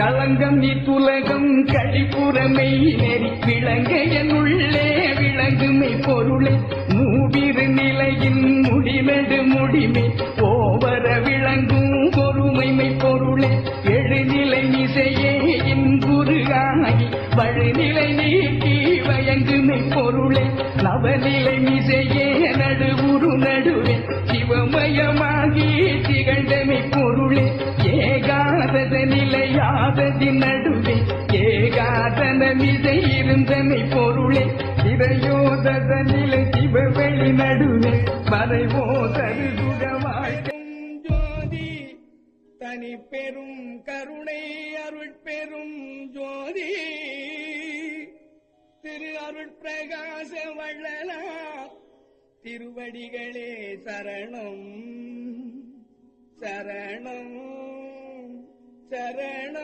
களங்கம் நீ துலகம் கழிப்புறமை நெறி விளங்க என் உள்ளே விளங்குமை பொருளை. மூவிரு நிலையின் முடிவெடு முடிமை ஓவர விளங்கும் பொறுமைமை பொருளை. எழுநிலை இசையே இன்புருகாகி வழிநிலை நீக்கி வயங்குமை பொருளை. நவநிலை மிசையே நடுவுரு நடுவே சிவமயமாகி திகழ்ந்தமை பொருளே. ஏ நிலையாததி நடுவே ஏகாதன மிசை இருந்தனை பொருளே. இதையோதத நிலை சிவவெளி நடுவே மறைவோ தருகுட வாழ்க்கை ஜோதி தனி பெரும் கருணை அருட்பெரும் ஜோதி. திரு அருட்பிரகாச வள்ளலா திருவடிகளே சரணம் சரணம். சரணம்.